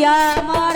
আমার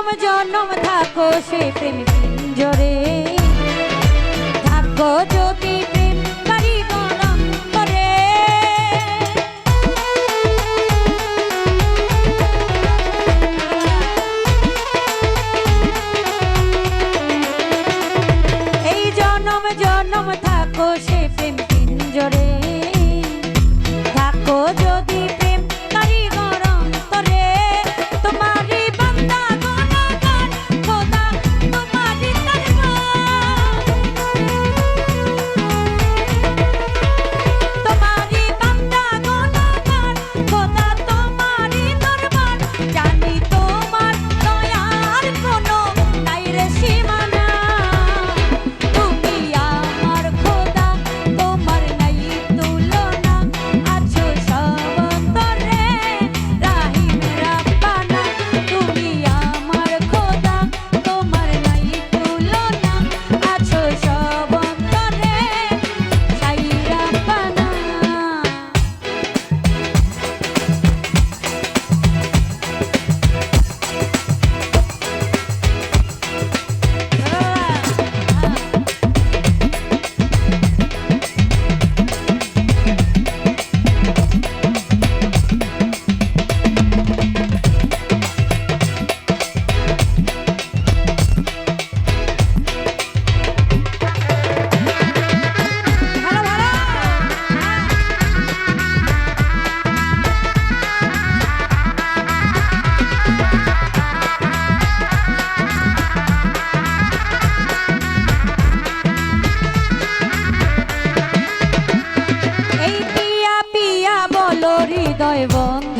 জনম জনম থাকো সে প্রেম পিঞ্জরে। থাকো যদি প্রেম এই জনম জনম থাকো সে প্রেম হৃদয় বন্ধ